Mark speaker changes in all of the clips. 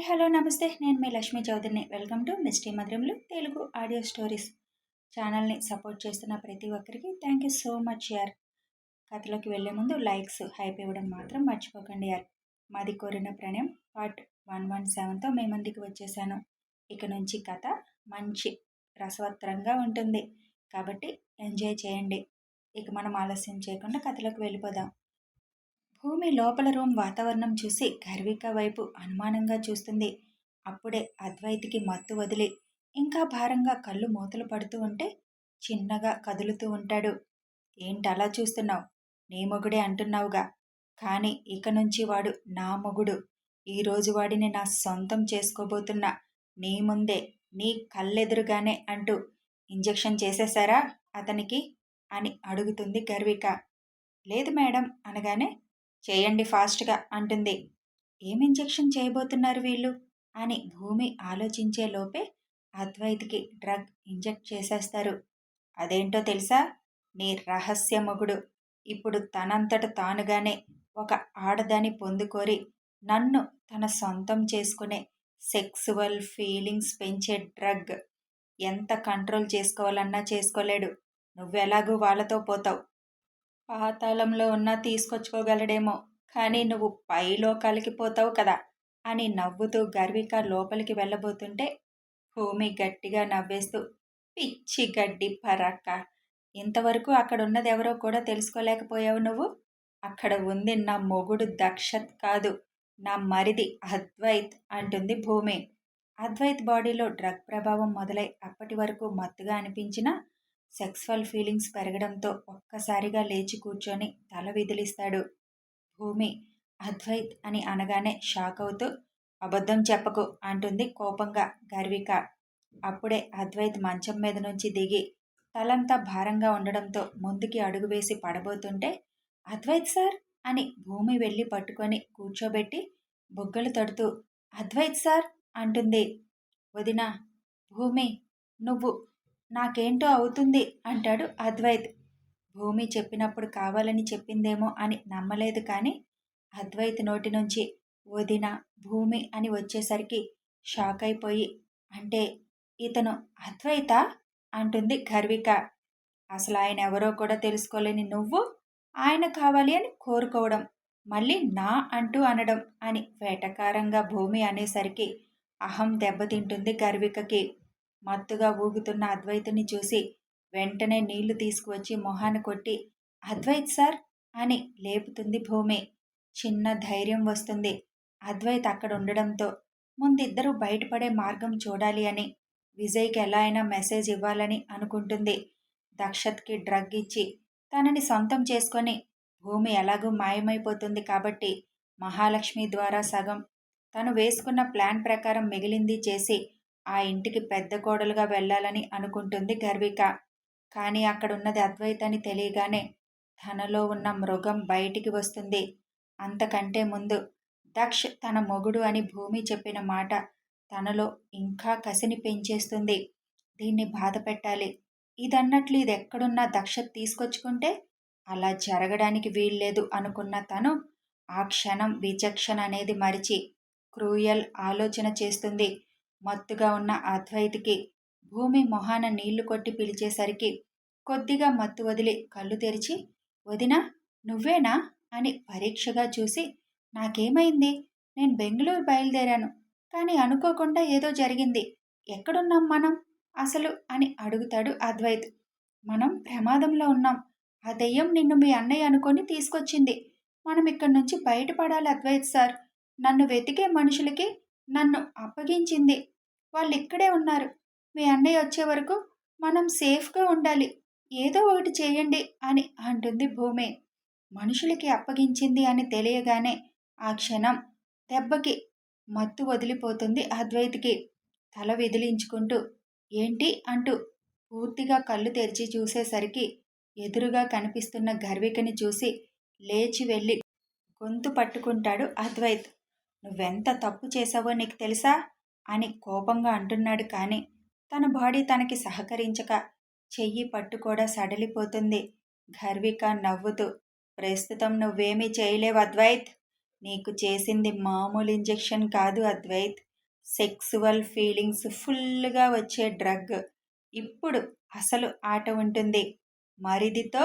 Speaker 1: Hi hello నమస్తే. నేను మీ లక్ష్మీ చౌదరిని. వెల్కమ్ టు మిస్టీ మధురంలో తెలుగు ఆడియో స్టోరీస్. ఛానల్ని సపోర్ట్ చేస్తున్న ప్రతి ఒక్కరికి థ్యాంక్ యూ సో మచ్ యార్. కథలోకి వెళ్ళే ముందు లైక్స్ హైప్ ఇవ్వడం మాత్రం మర్చిపోకండి యార్. మాది Korina Pranayam part one one సెవెన్తో మీ మందికి వచ్చేసాను. ఇక నుంచి కథ మంచి రసవత్తరంగా ఉంటుంది. కాబట్టి ఎంజాయ్ చేయండి. ఇక మనం ఆలస్యం చేయకుండా కథలోకి వెళ్ళిపోదాం. భూమి లోపల రూమ్ వాతావరణం చూసి గర్విక వైపు అనుమానంగా చూస్తుంది. అప్పుడే అద్వైతికి మత్తు వదిలి ఇంకా భారంగా కళ్ళు మూతలు పడుతూ ఉంటే చిన్నగా కదులుతూ ఉంటాడు. ఏంటలా చూస్తున్నావు? నీ మొగుడే అంటున్నావుగా. కానీ ఇక నుంచి వాడు నా మొగుడు. ఈరోజు వాడిని నా సొంతం చేసుకోబోతున్నా నీ ముందే నీ కళ్ళెదురుగానే అంటూ ఇంజెక్షన్ చేసేశారా అతనికి? అని అడుగుతుంది గర్విక. లేదు మేడం అనగానే చేయండి ఫాస్ట్గా అంటుంది. ఏం ఇంజెక్షన్ చేయబోతున్నారు వీళ్ళు? అని భూమి ఆలోచించే లోపే అద్వైత్కి డ్రగ్ ఇంజెక్ట్ చేసేస్తారు. అదేంటో తెలుసా? నీ రహస్య మొగుడు. ఇప్పుడు తనంతట తానుగానే ఒక ఆడదాని పొందుకోరి నన్ను తన సొంతం చేసుకునే సెక్సువల్ ఫీలింగ్స్ పెంచే డ్రగ్. ఎంత కంట్రోల్ చేసుకోవాలన్నా చేసుకోలేడు. నువ్వెలాగూ వాళ్ళతో పోతావు. పాతాళంలో ఉన్నా తీసుకొచ్చుకోగలడేమో. కానీ నువ్వు పైలోకాలకి పోతావు కదా. అని నవ్వుతూ గర్విక లోపలికి వెళ్ళబోతుంటే భూమి గట్టిగా నవ్వేస్తూ పిచ్చి గడ్డి పరక్క ఇంతవరకు అక్కడ ఉన్నది ఎవరో కూడా తెలుసుకోలేకపోయావు నువ్వు. అక్కడ ఉంది నా మొగుడు దక్షత్ కాదు నా మరిది అద్వైత్ అంటుంది భూమి. అద్వైత్ బాడీలో డ్రగ్ ప్రభావం మొదలై అప్పటి వరకు మత్తుగా అనిపించినా సెక్స్వల్ ఫీలింగ్స్ పెరగడంతో ఒక్కసారిగా లేచి కూర్చొని తల విదిలిస్తాడు. భూమి అద్వైత్ అని అనగానే షాక్ అవుతూ అబద్ధం చెప్పకు అంటుంది కోపంగా గర్విక. అప్పుడే అద్వైత్ మంచం మీద నుంచి దిగి తలంతా భారంగా ఉండడంతో ముందుకి అడుగు వేసి పడబోతుంటే అద్వైత్ సార్ అని భూమి వెళ్ళి పట్టుకొని కూర్చోబెట్టి బొగ్గలు తడుతూ అద్వైత్ సార్ అంటుంది. వదిన భూమి నువ్వు నాకేంటో అవుతుంది అంటాడు అద్వైత్. భూమి చెప్పినప్పుడు కావాలని చెప్పిందేమో అని నమ్మలేదు కానీ అద్వైత్ నోటి నుంచి వదిన భూమి అని వచ్చేసరికి షాక్ అయిపోయి అంటే ఇతను అద్వైత? అంటుంది గర్విక. అసలు ఆయన ఎవరో కూడా తెలుసుకోలేని నువ్వు ఆయన కావాలి అని కోరుకోవడం మళ్ళీ నా అంటూ అనడం అని వేటకారంగా భూమి అనేసరికి అహం దెబ్బతింటుంది గర్వికకి. మత్తుగా ఊగుతున్న అద్వైతుని చూసి వెంటనే నీళ్ళు తీసుకువచ్చి మొహాన కొట్టి అద్వైత్ సార్ అని లేపుతుంది భూమి. చిన్న ధైర్యం వస్తుంది. అద్వైత్ అక్కడ ఉండడంతో ముందిద్దరూ బయటపడే మార్గం చూడాలి అని విజయ్కి ఎలా అయినా మెసేజ్ ఇవ్వాలని అనుకుంటుంది. దక్షత్కి డ్రగ్ ఇచ్చి తనని సొంతం చేసుకొని భూమి ఎలాగూ మాయమైపోతుంది కాబట్టి మహాలక్ష్మి ద్వారా సగం తను వేసుకున్న ప్లాన్ ప్రకారం మిగిలింది చేసి ఆ ఇంటికి పెద్ద కోడలుగా వెళ్ళాలని అనుకుంటుంది గర్విక. కానీ అక్కడున్నది అద్వైతని తెలియగానే తనలో ఉన్న మృగం బయటికి వస్తుంది. అంతకంటే ముందు దక్ష్ తన మొగుడు అని భూమి చెప్పిన మాట తనలో ఇంకా కసిని పెంచేస్తుంది. దీన్ని బాధ పెట్టాలి. ఇదన్నట్లు ఇది ఎక్కడున్నా దక్ష తీసుకొచ్చుకుంటే అలా జరగడానికి వీల్లేదు అనుకున్న తను ఆ క్షణం విచక్షణ అనేది మరిచి క్రూయల్ ఆలోచన చేస్తుంది. మత్తుగా ఉన్న అద్వైతికి భూమి మొహాన నీళ్ళు కొట్టి పిలిచేసరికి కొద్దిగా మత్తు వదిలి కళ్ళు తెరిచి వదినా నువ్వేనా? అని పరీక్షగా చూసి నాకేమైంది? నేను బెంగళూరు బయలుదేరాను కానీ అనుకోకుండా ఏదో జరిగింది. ఎక్కడున్నాం మనం? అసలు అని అడుగుతాడు అద్వైత్. మనం ప్రమాదంలో ఉన్నాం. ఆ దెయ్యం నిన్ను మీ అన్నయ్య అనుకొని తీసుకొచ్చింది. మనం ఇక్కడి నుంచి బయటపడాలి అద్వైత్ సార్. నన్ను వెతికే మనుషులకి నన్ను అప్పగించింది. వాళ్ళు ఇక్కడే ఉన్నారు. మీ అన్నయ్య వచ్చే వరకు మనం సేఫ్గా ఉండాలి. ఏదో ఒకటి చేయండి అని అంటుంది భూమి. మనుషులకి అప్పగించింది అని తెలియగానే ఆ క్షణం దెబ్బకి మత్తు వదిలిపోతుంది అద్వైతికి. తల విదిలించుకుంటూ ఏంటి? అంటూ పూర్తిగా కళ్ళు తెరిచి చూసేసరికి ఎదురుగా కనిపిస్తున్న గర్వికని చూసి లేచి వెళ్ళి గొంతు పట్టుకుంటాడు అద్వైత్. నువ్వెంత తప్పు చేసావో నీకు తెలుసా? అని కోపంగా అంటున్నాడు. కానీ తన బాడీ తనకి సహకరించక చెయ్యి పట్టు కూడా సడలిపోతుంది. గర్విక నవ్వుతూ ప్రస్తుతం నువ్వేమీ చేయలేవు అద్వైత్. నీకు చేసింది మామూలు ఇంజెక్షన్ కాదు అద్వైత్. సెక్సువల్ ఫీలింగ్స్ ఫుల్గా వచ్చే డ్రగ్. ఇప్పుడు అసలు ఆట ఉంటుంది. మరిదితో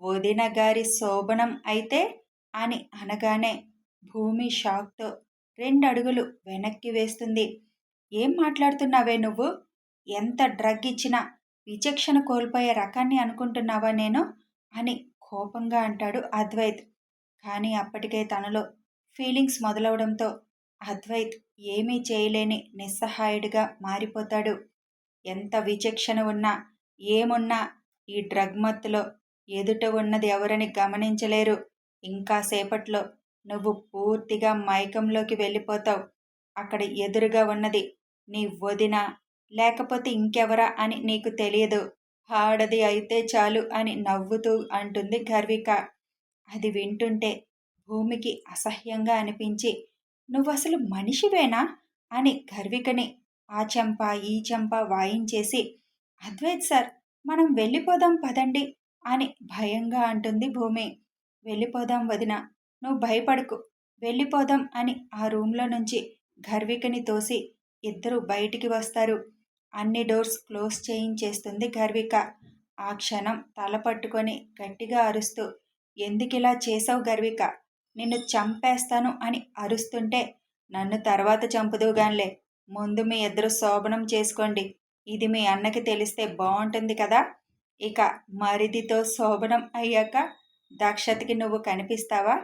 Speaker 1: వదిన గారి శోభనం అయితే అని అనగానే భూమి షాక్తో రెండు అడుగులు వెనక్కి వేస్తుంది. ఏం మాట్లాడుతున్నావే నువ్వు? ఎంత డ్రగ్ ఇచ్చినా విచక్షణ కోల్పోయే రకాన్ని అనుకుంటున్నావా నేను? అని కోపంగా అంటాడు అద్వైత్. కానీ అప్పటికే తనలో ఫీలింగ్స్ మొదలవడంతో అద్వైత్ ఏమీ చేయలేని నిస్సహాయుడిగా మారిపోతాడు. ఎంత విచక్షణ ఉన్నా ఏమున్నా ఈ డ్రగ్ మత్తులో ఎదుట ఉన్నది ఎవరని గమనించలేరు. ఇంకా సేపట్లో నువ్వు పూర్తిగా మైకంలోకి వెళ్ళిపోతావు. అక్కడ ఎదురుగా ఉన్నది నీ వదిన. లేకపోతే ఇంకెవరా అని నీకు తెలియదు. ఆడది అయితే చాలు అని నవ్వుతూ అంటుంది గర్విక. అది వింటుంటే భూమికి అసహ్యంగా అనిపించి నువ్వు అసలు మనిషివేనా? అని గర్వికని ఆ చెంప ఈ చెంప వాయించేసి అద్వైత్ సార్ మనం వెళ్ళిపోదాం పదండి అని భయంగా అంటుంది భూమి. వెళ్ళిపోదాం వదిన నువ్వు భయపడకు. వెళ్ళిపోదాం అని ఆ రూమ్లో నుంచి గర్వికని తోసి ఇద్దరు బయటికి వస్తారు. అన్ని డోర్స్ క్లోజ్ చేయించేస్తుంది గర్విక. ఆ క్షణం తల పట్టుకొని గట్టిగా అరుస్తూ ఎందుకిలా చేసావు గర్విక? నిన్ను చంపేస్తాను అని అరుస్తుంటే నన్ను తర్వాత చంపుదువుగాన్లే. ముందు మీ ఇద్దరు శోభనం చేసుకోండి. ఇది మీ అన్నకి తెలిస్తే బాగుంటుంది కదా. ఇక మరిదితో శోభనం అయ్యాక దక్షతకి నువ్వు కనిపిస్తావా?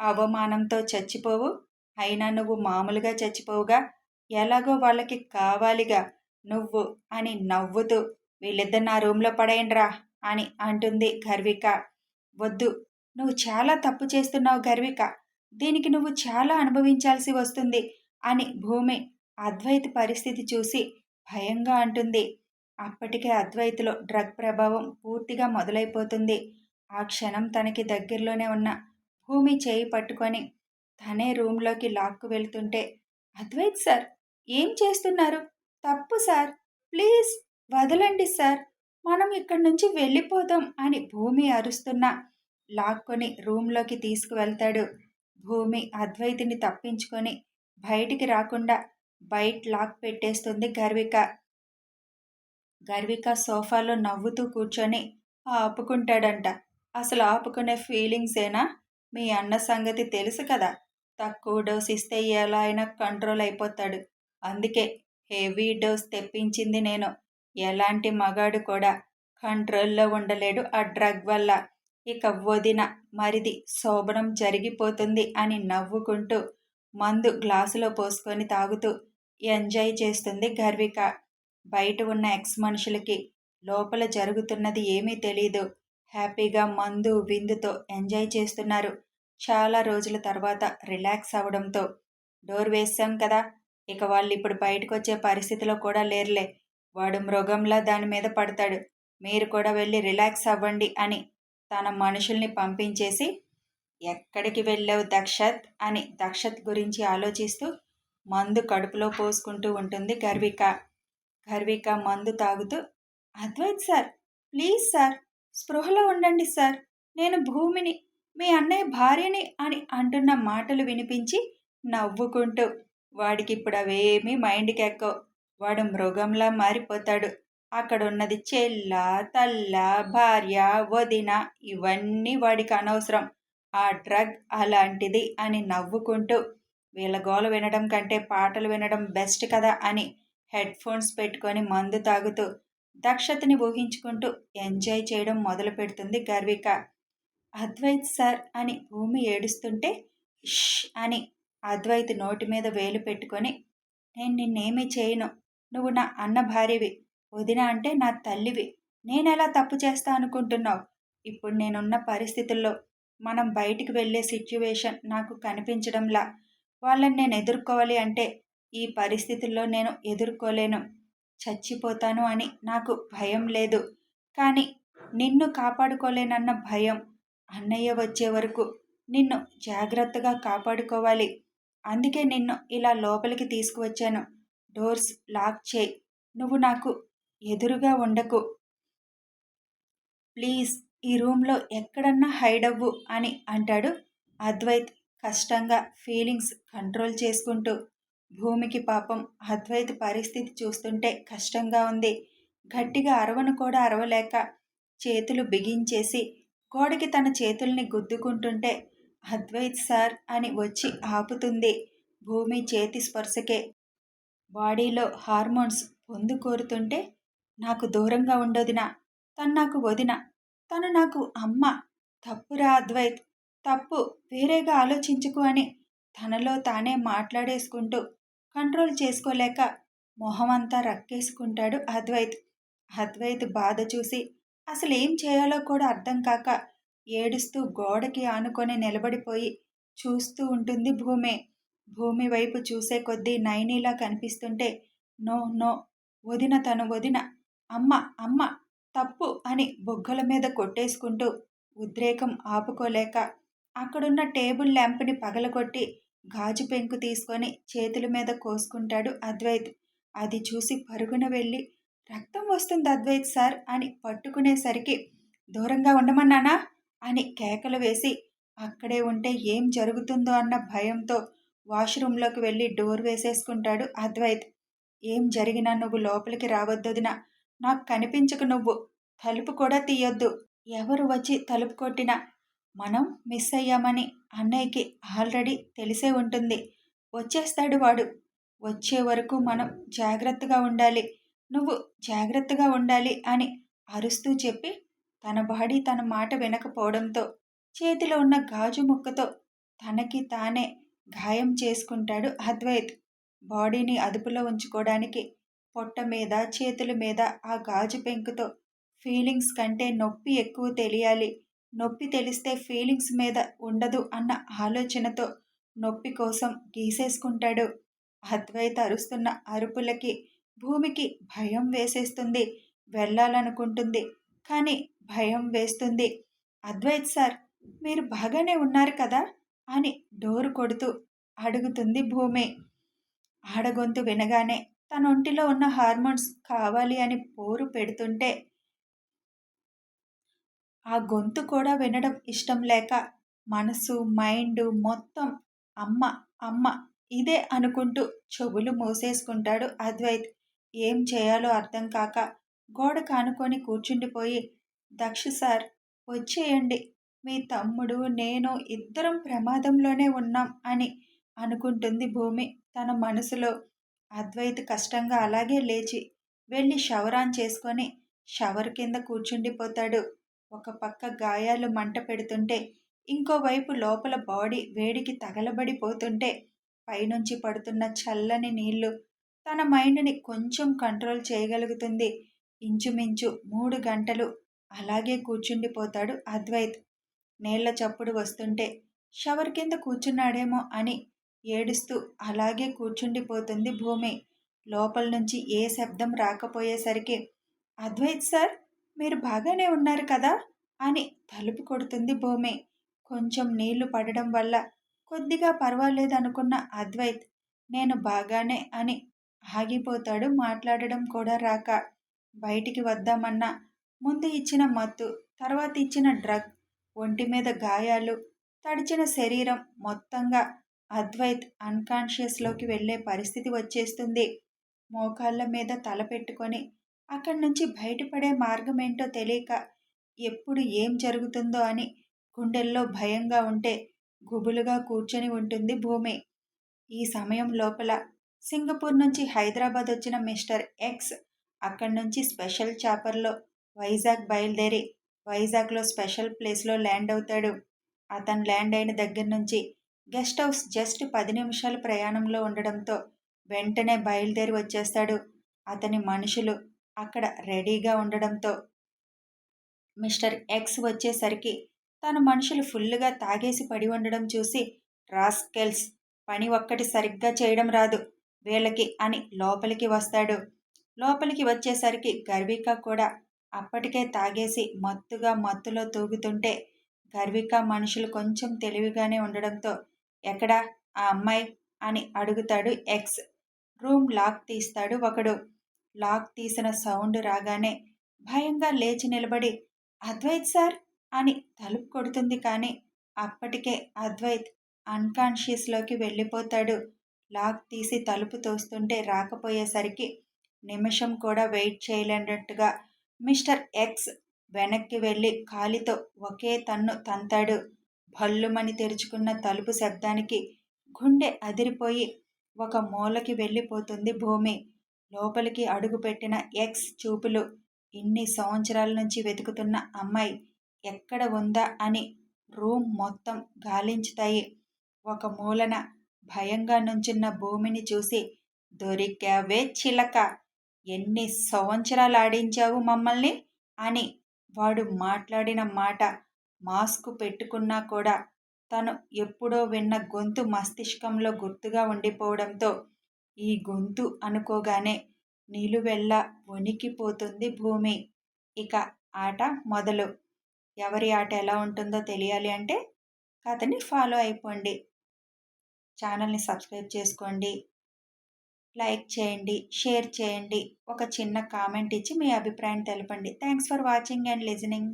Speaker 1: అవమానంతో చచ్చిపోవు. అయినా నువ్వు మామూలుగా చచ్చిపోవుగా. ఎలాగో వాళ్ళకి కావాలిగా. నువ్వు అని నవ్వుతూ వీళ్ళిద్దరు నా రూమ్లో పడేయండిరా అని అంటుంది గర్విక. వద్దు నువ్వు చాలా తప్పు చేస్తున్నావు గర్విక. దీనికి నువ్వు చాలా అనుభవించాల్సి వస్తుంది అని భూమి అద్వైత పరిస్థితి చూసి భయంగా అంటుంది. అప్పటికే అద్వైతులో డ్రగ్ ప్రభావం పూర్తిగా మొదలైపోతుంది. ఆ క్షణం తనకి దగ్గరలోనే ఉన్న భూమి చేయి పట్టుకొని తనే రూమ్లోకి లాక్కు వెళ్తుంటే అద్వైత్ సార్ ఏం చేస్తున్నారు? తప్పు సార్. ప్లీజ్ వదలండి సార్. మనం ఇక్కడి నుంచి వెళ్ళిపోదాం అని భూమి అరుస్తున్నా లాక్కొని రూమ్లోకి తీసుకువెళ్తాడు. భూమి అద్వైతిని తప్పించుకొని బయటికి రాకుండా బయట లాక్ పెట్టేస్తుంది గర్విక. గర్విక సోఫాలో నవ్వుతూ కూర్చొని ఆపుకుంటాడంట. అసలు ఆపుకునే ఫీలింగ్సేనా మీ అన్న సంగతి తెలుసు కదా. తక్కువ డోస్ ఇస్తే ఎలా అయినా కంట్రోల్ అయిపోతాడు. అందుకే హెవీ డోస్ తెప్పించింది నేను. ఎలాంటి మగాడు కూడా కంట్రోల్లో ఉండలేడు ఆ డ్రగ్ వల్ల. ఇక వదిన మరిది శోభనం జరిగిపోతుంది అని నవ్వుకుంటూ మందు గ్లాసులో పోసుకొని తాగుతూ ఎంజాయ్ చేస్తుంది గర్విక. బయట ఉన్న ఎక్స్ మనుషులకి లోపల జరుగుతున్నది ఏమీ తెలీదు. హ్యాపీగా మందు విందుతో ఎంజాయ్ చేస్తున్నారు. చాలా రోజుల తర్వాత రిలాక్స్ అవడంతో డోర్ వేసాం కదా. ఇక వాళ్ళు ఇప్పుడు బయటకు వచ్చే పరిస్థితిలో కూడా లేరులే. వాడు మృగంలా దాని మీద పడతాడు. మీరు కూడా వెళ్ళి రిలాక్స్ అవ్వండి అని తన మనుషుల్ని పంపించేసి ఎక్కడికి వెళ్ళావు దక్షత్ అని దక్షత్ గురించి ఆలోచిస్తూ మందు కడుపులో పోసుకుంటూ ఉంటుంది గర్విక. గర్విక మందు తాగుతూ అద్వైత్ సార్ ప్లీజ్ సార్ స్పృహలో ఉండండి సార్ నేను భూమిని మీ అన్నయ్య భార్యని అని అంటున్న మాటలు వినిపించి నవ్వుకుంటూ వాడికి ఇప్పుడు అవేమీ మైండ్కి ఎక్కో వాడు మృగంలా మారిపోతాడు. అక్కడ ఉన్నది చెల్ల తల్ల భార్య వదిన ఇవన్నీ వాడికి అనవసరం. ఆ డ్రగ్ అలాంటిది అని నవ్వుకుంటూ వీళ్ళ గోల వినడం కంటే పాటలు వినడం బెస్ట్ కదా అని హెడ్ ఫోన్స్ పెట్టుకొని మందు తాగుతూ దక్షతని ఊహించుకుంటూ ఎంజాయ్ చేయడం మొదలు పెడుతుంది గర్విక. అద్వైత్ సార్ అని భూమి ఏడుస్తుంటే ష్ అని అద్వైతి నోటి మీద వేలు పెట్టుకొని నేను నిన్నేమీ చేయను. నువ్వు నా అన్న భార్యవి. వదిన అంటే నా తల్లివి. నేనెలా తప్పు చేస్తా అనుకుంటున్నావు? ఇప్పుడు నేనున్న పరిస్థితుల్లో మనం బయటికి వెళ్ళే సిచ్యువేషన్ నాకు కనిపించడంలా. వాళ్ళని నేను ఎదుర్కోవాలి అంటే ఈ పరిస్థితుల్లో నేను ఎదుర్కోలేను. చచ్చిపోతాను అని నాకు భయం లేదు. కానీ నిన్ను కాపాడుకోలేనన్న భయం అన్నయ్య వచ్చే వరకు నిన్ను జాగ్రత్తగా కాపాడుకోవాలి. అందుకే నిన్ను ఇలా లోపలికి తీసుకువచ్చాను. డోర్స్ లాక్ చేయి. నువ్వు నాకు ఎదురుగా ఉండకు. ప్లీజ్ ఈ రూమ్లో ఎక్కడన్నా హైడ్ అవ్వు అని అంటాడు అద్వైత్ కష్టంగా ఫీలింగ్స్ కంట్రోల్ చేసుకుంటూ. భూమికి పాపం అద్వైత్ పరిస్థితి చూస్తుంటే కష్టంగా ఉంది. గట్టిగా అరవను కూడా అరవలేక చేతులు బిగించేసి గోడకి తన చేతుల్ని గుద్దుకుంటుంటే అద్వైత్ సార్ అని వచ్చి ఆపుతుంది భూమి చేతి స్పర్శకే. బాడీలో హార్మోన్స్ పొందు కోరుతుంటే నాకు దూరంగా ఉండొదిన తను నాకు వదిన తను నాకు అమ్మ తప్పురా అద్వైత్ తప్పు వేరేగా ఆలోచించుకు అని తనలో తానే మాట్లాడేసుకుంటూ కంట్రోల్ చేసుకోలేక మొహమంతా రక్కేసుకుంటాడు అద్వైత్. అద్వైత్ బాధ చూసి అసలు ఏం చేయాలో కూడా అర్థం కాక ఏడుస్తూ గోడకి ఆనుకొని నిలబడిపోయి చూస్తూ ఉంటుంది భూమి. భూమి వైపు చూసే కొద్దీ నైనీలా కనిపిస్తుంటే నో నో వదిన తను వదిన. అమ్మ అమ్మ తప్పు అని బొగ్గల మీద కొట్టేసుకుంటూ ఉద్రేకం ఆపుకోలేక అక్కడున్న టేబుల్ ల్యాంప్ని పగలగొట్టి గాజు పెంకు తీసుకొని చేతుల మీద కోసుకుంటాడు అద్వైత్. అది చూసి పరుగున వెళ్ళి రక్తం వస్తుంది అద్వైత్ సార్ అని పట్టుకునేసరికి దూరంగా ఉండమన్నానా? అని కేకలు వేసి అక్కడే ఉంటే ఏం జరుగుతుందో అన్న భయంతో వాష్రూమ్లోకి వెళ్ళి డోర్ వేసేసుకుంటాడు అద్వైత్. ఏం జరిగినా నువ్వు లోపలికి రావద్దొదిన నాకు కనిపించకు నువ్వు. తలుపు కూడా తీయొద్దు. ఎవరు వచ్చి తలుపు కొట్టినా? మనం మిస్ అయ్యామని అన్నయ్యకి ఆల్రెడీ తెలిసే ఉంటుంది. వచ్చేస్తాడు వాడు. వచ్చే వరకు మనం జాగ్రత్తగా ఉండాలి. నువ్వు జాగ్రత్తగా ఉండాలి అని అరుస్తూ చెప్పి తన బాడీ తన మాట వినకపోవడంతో చేతిలో ఉన్న గాజు ముక్కతో తనకి తానే గాయం చేసుకుంటాడు అద్వైత్. బాడీని అదుపులో ఉంచుకోవడానికి పొట్ట మీద చేతుల మీద ఆ గాజు పెంకుతో ఫీలింగ్స్ కంటే నొప్పి ఎక్కువ తెలియాలి. నొప్పి తెలిస్తే ఫీలింగ్స్ మీద ఉండదు అన్న ఆలోచనతో నొప్పి కోసం గీసేసుకుంటాడు. అద్వైత అరుస్తున్న అరుపులకి భూమికి భయం వేసేస్తుంది వెళ్ళాలనుకుంటుంది. కానీ భయం వేస్తుంది. అద్వైత్ సార్ మీరు బాగానే ఉన్నారు కదా? అని డోరు కొడుతూ అడుగుతుంది భూమి. ఆడగొంతు వినగానే తన ఒంటిలో ఉన్న హార్మోన్స్ కావాలి అని పోరు పెడుతుంటే ఆ గొంతు కూడా వినడం ఇష్టం లేక మనసు మైండ్ మొత్తం అమ్మ అమ్మ ఇదే అనుకుంటూ చెవులు మూసేసుకుంటాడు అద్వైత్. ఏం చేయాలో అర్థం కాక గోడ కానుకొని కూర్చుండిపోయి దక్ష సార్ వచ్చేయండి. మీ తమ్ముడు నేను ఇద్దరం ప్రమాదంలోనే ఉన్నాం అని అనుకుంటుంది భూమి తన మనసులో. అద్వైత్ కష్టంగా అలాగే లేచి వెళ్ళి షవర్ ఆన్ చేసుకొని షవర్ కింద కూర్చుండిపోతాడు. ఒక పక్క గాయాలు మంట పెడుతుంటే ఇంకోవైపు లోపల బాడీ వేడికి తగలబడిపోతుంటే పైనుంచి పడుతున్న చల్లని నీళ్ళు తన మైండ్ని కొంచెం కంట్రోల్ చేయగలుగుతుంది. ఇంచుమించు మూడు గంటలు అలాగే కూర్చుండిపోతాడు అద్వైత్. నేళ్ళ చప్పుడు వస్తుంటే షవర్ కింద కూర్చున్నాడేమో అని ఏడుస్తూ అలాగే కూర్చుండిపోతుంది భూమి. లోపల నుంచి ఏ శబ్దం రాకపోయేసరికి అద్వైత్ సార్ మీరు బాగానే ఉన్నారు కదా అని తలుపు కొడుతుంది భూమి. కొంచెం నీళ్ళు పడడం వల్ల కొద్దిగా పర్వాలేదనుకున్న అద్వైత్ నేను బాగానే అని ఆగిపోతాడు మాట్లాడడం కూడా రాక. బయటికి వద్దామన్నా ముందు ఇచ్చిన మత్తు తర్వాత ఇచ్చిన డ్రగ్ ఒంటి మీద గాయాలు తడిచిన శరీరం మొత్తంగా అద్వైత్ అన్కాన్షియస్లోకి వెళ్ళే పరిస్థితి వచ్చేస్తుంది. మోకాళ్ళ మీద తల పెట్టుకొని అక్కడి నుంచి బయటపడే మార్గం ఏంటో తెలియక ఎప్పుడు ఏం జరుగుతుందో అని గుండెల్లో భయంగా ఉంటే గుబులుగా కూర్చొని ఉంటుంది భూమి. ఈ సమయం లోపల సింగపూర్ నుంచి హైదరాబాద్ వచ్చిన మిస్టర్ ఎక్స్ అక్కడి నుంచి స్పెషల్ చాపర్లో వైజాగ్ బయలుదేరి వైజాగ్లో స్పెషల్ ప్లేస్లో ల్యాండ్ అవుతాడు. అతను ల్యాండ్ అయిన దగ్గర నుంచి గెస్ట్ హౌస్ జస్ట్ పది నిమిషాల ప్రయాణంలో ఉండడంతో వెంటనే బయలుదేరి వచ్చేస్తాడు. అతని మనుషులు అక్కడ రెడీగా ఉండడంతో మిస్టర్ ఎక్స్ వచ్చేసరికి తన మనుషులు ఫుల్గా తాగేసి పడి ఉండడం చూసి రాస్కెల్స్ పని ఒక్కటి సరిగ్గా చేయడం రాదు వీళ్ళకి అని లోపలికి వస్తాడు. లోపలికి వచ్చేసరికి గర్విక కూడా అప్పటికే తాగేసి మత్తుగా మత్తులో తూగుతుంటే గర్విక మనుషులు కొంచెం తెలివిగానే ఉండడంతో ఎక్కడా ఆ అమ్మాయి? అని అడుగుతాడు ఎక్స్. రూమ్ లాక్ తీస్తాడు ఒకడు. లాక్ తీసిన సౌండ్ రాగానే భయంగా లేచి నిలబడి అద్వైత్ సార్? అని తలుపు కొడుతుంది కానీ అప్పటికే అద్వైత్ అన్కాన్షియస్లోకి వెళ్ళిపోతాడు. లాక్ తీసి తలుపు తోస్తుంటే రాకపోయేసరికి నిమిషం కూడా వెయిట్ చేయలేనట్టుగా మిస్టర్ ఎక్స్ వెనక్కి వెళ్ళి కాలితో ఒకే తన్ను తంతాడు. భల్లుమని తెరుచుకున్న తలుపు శబ్దానికి గుండె అదిరిపోయి ఒక మూలకి వెళ్ళిపోతుంది భూమి. లోపలికి అడుగుపెట్టిన ఎక్స్ చూపులు ఇన్ని సంవత్సరాల నుంచి వెతుకుతున్న అమ్మాయి ఎక్కడ ఉందా అని రూమ్ మొత్తం గాలించుతాయి. ఒక మూలన భయంగా నుంచున్న భూమిని చూసి దొరికావే చిలక! ఎన్ని సంవత్సరాలు ఆడించావు మమ్మల్ని? అని వాడు మాట్లాడిన మాట మాస్క్ పెట్టుకున్నా కూడా తను ఎప్పుడో విన్న గొంతు మస్తిష్కంలో గుర్తుగా ఉండిపోవడంతో ఈ గొంతు అనుకోగానే నిలువెల్ల వణికిపోతుంది భూమి. ఇక ఆట మొదలు. ఎవరి ఆట ఎలా ఉంటుందో తెలియాలి అంటే కథని ఫాలో అయిపోండి. ఛానల్ని సబ్స్క్రైబ్ చేసుకోండి. లైక్ చేయండి షేర్ చేయండి. ఒక చిన్న కామెంట్ ఇచ్చి మీ అభిప్రాయం తెలపండి. Thanks for watching and listening.